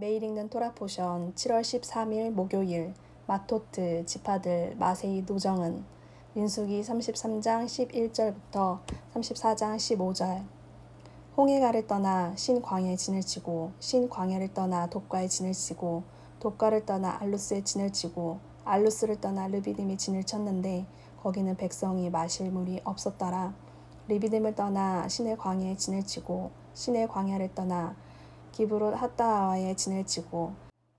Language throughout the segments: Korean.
매일 읽는 토라 포션 7월 13일 목요일 마토트 지파들 마세이 노정은 민수기 33장 11절부터 34장 15절 홍해가를 떠나 신광야에 진을 치고 신광야를 떠나 독과에 진을 치고 독과를 떠나 알루스에 진을 치고 알루스를 떠나 르비딤이 진을 쳤는데 거기는 백성이 마실 물이 없었더라. 리비딤을 떠나 신의 광야에 진을 치고 신의 광야를 떠나 기브롯 핫다와에 진을 치고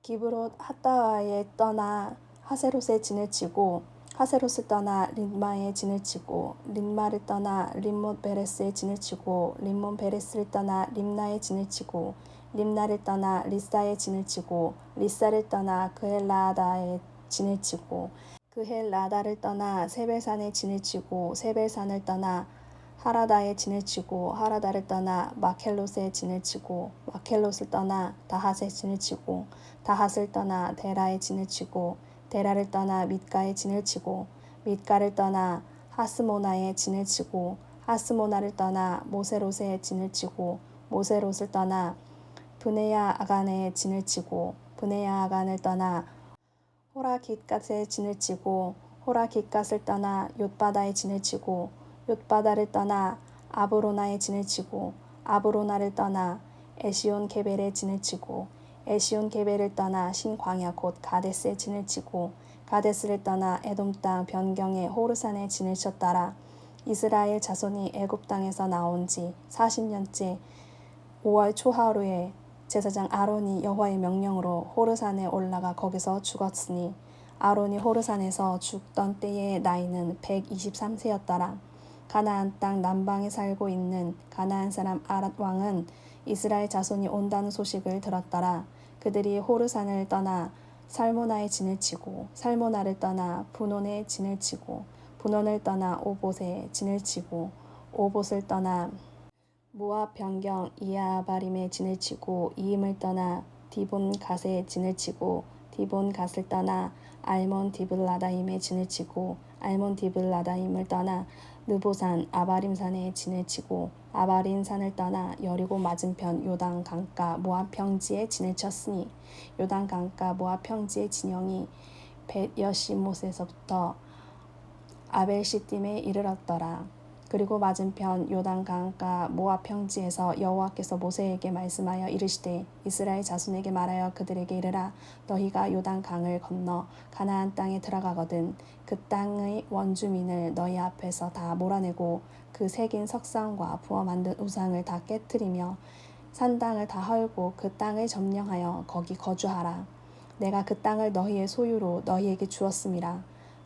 기브롯 핫다와에 떠나 하세롯에 진을 치고 하세롯을 떠나 린마에 진을 치고 린마를 떠나 림몬 베레스에 진을 치고 림몬 베레스를 떠나 림나에 진을 치고 림나를 떠나 리사에 진을 치고 리사를 떠나 그헬라다에 진을 치고 그헬라다를 떠나 세벨산에 진을 치고 세벨산을 떠나 하라다에 진을 치고 하라다를 떠나 마켈롯에 진을 치고 마켈롯을 떠나 다핫에 진을 치고 다핫을 떠나 데라에 진을 치고 데라를 떠나 밑가에 진을 치고 밑가를 떠나 하스모나에 진을 치고 하스모나를 떠나 모세롯에 진을 치고 모세롯을 떠나 브네야 아간에 진을 치고 브네야 아간을 떠나 호라 깃갓에 진을 치고 호라 깃갓을 떠나 욤바다에 진을 치고 욤바다를 떠나 아브로나에 진을 치고 아브로나를 떠나 에시온 게벨에 진을 치고 에시온 게벨을 떠나 신광야 곧 가데스에 진을 치고 가데스를 떠나 에돔 땅 변경의 호르산에 진을 쳤더라. 이스라엘 자손이 애굽 땅에서 나온 지 40년째 5월 초하루에 제사장 아론이 여호와의 명령으로 호르산에 올라가 거기서 죽었으니 아론이 호르산에서 죽던 때의 나이는 123세였더라. 가나안 땅 남방에 살고 있는 가나안 사람 아랏 왕은 이스라엘 자손이 온다는 소식을 들었더라. 그들이 호르산을 떠나 살모나에 진을 치고 살모나를 떠나 분온에 진을 치고 분온을 떠나 오봇에 진을 치고 오봇을 떠나 모압 변경 이아바림에 진을 치고 이임을 떠나 디본 갓에 진을 치고 디본 갓을 떠나 알몬 디블라다임에 진을 치고 알몬 디블라다임을 떠나 느보산 아바림산에 진을 치고 아바림산을 떠나 여리고 맞은편 요단 강가 모압 평지에 진을 쳤으니 요단 강가 모압 평지의 진영이 벳 여시못에서부터 아벨시딤에 이르렀더라. 그리고 맞은편 요단 강가 모압 평지에서 여호와께서 모세에게 말씀하여 이르시되 이스라엘 자손에게 말하여 그들에게 이르라. 너희가 요단 강을 건너 가나안 땅에 들어가거든 그 땅의 원주민을 너희 앞에서 다 몰아내고 그 새긴 석상과 부어 만든 우상을 다 깨뜨리며 산당을 다 헐고 그 땅을 점령하여 거기 거주하라. 내가 그 땅을 너희의 소유로 너희에게 주었음이라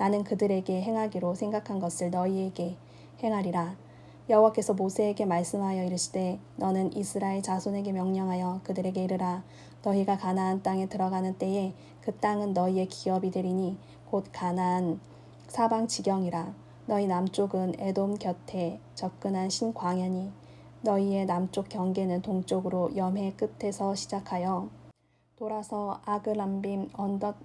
나는 그들에게 행하기로 생각한 것을 너희에게 행하리라. 여호와께서 모세에게 말씀하여 이르시되 너는 이스라엘 자손에게 명령하여 그들에게 이르라. 너희가 가나안 땅에 들어가는 때에 그 땅은 너희의 기업이 되리니 곧 가나안 사방 지경이라. 너희 남쪽은 에돔 곁에 접근한 신광야니. 너희의 남쪽 경계는 동쪽으로 염해 끝에서 시작하여 돌아서 아그람빔 언덕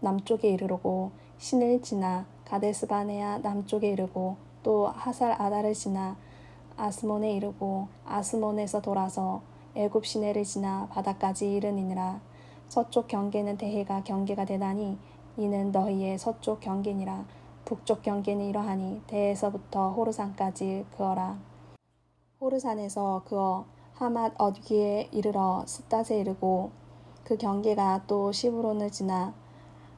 남쪽에 이르르고 신을 지나 가데스바네아 남쪽에 이르고 또 하살 아다를 지나 아스몬에 이르고 아스몬에서 돌아서 애굽 시내를 지나 바다까지 이르니라. 서쪽 경계는 대해가 경계가 되나니 이는 너희의 서쪽 경계니라. 북쪽 경계는 이러하니 대에서부터 호르산까지 그어라. 호르산에서 그어 하맛 어귀에 이르러 스탓에 이르고 그 경계가 또 시브론을 지나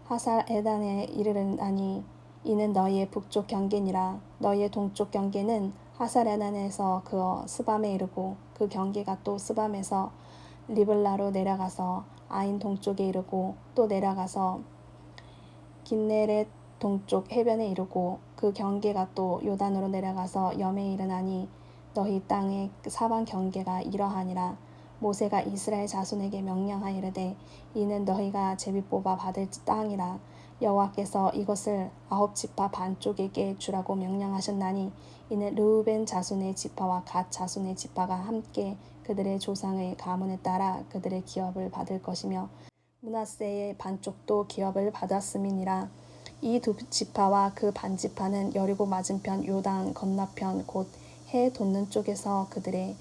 하살 에단에 이르르나니 이는 너희의 북쪽 경계니라. 너희의 동쪽 경계는 하살 에단에서 그어 스밤에 이르고 그 경계가 또 스밤에서 리블라로 내려가서 아인 동쪽에 이르고 또 내려가서 긴네렛 동쪽 해변에 이르고 그 경계가 또 요단으로 내려가서 염에 이르나니 너희 땅의 사방 경계가 이러하니라 모세가 이스라엘 자손에게 명령하이르되 이는 너희가 제비 뽑아 받을 땅이라. 여호와께서 이것을 아홉 지파 반쪽에게 주라고 명령하셨나니 이는 르우벤 자손의 지파와 갓 자손의 지파가 함께 그들의 조상의 가문에 따라 그들의 기업을 받을 것이며 문하세의 반쪽도 기업을 받았음이니라. 이 두 지파와 그 반지파는 여리고 맞은편 요단 건너편 곧 해 돋는 쪽에서 그들의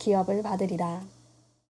기업을 받으리라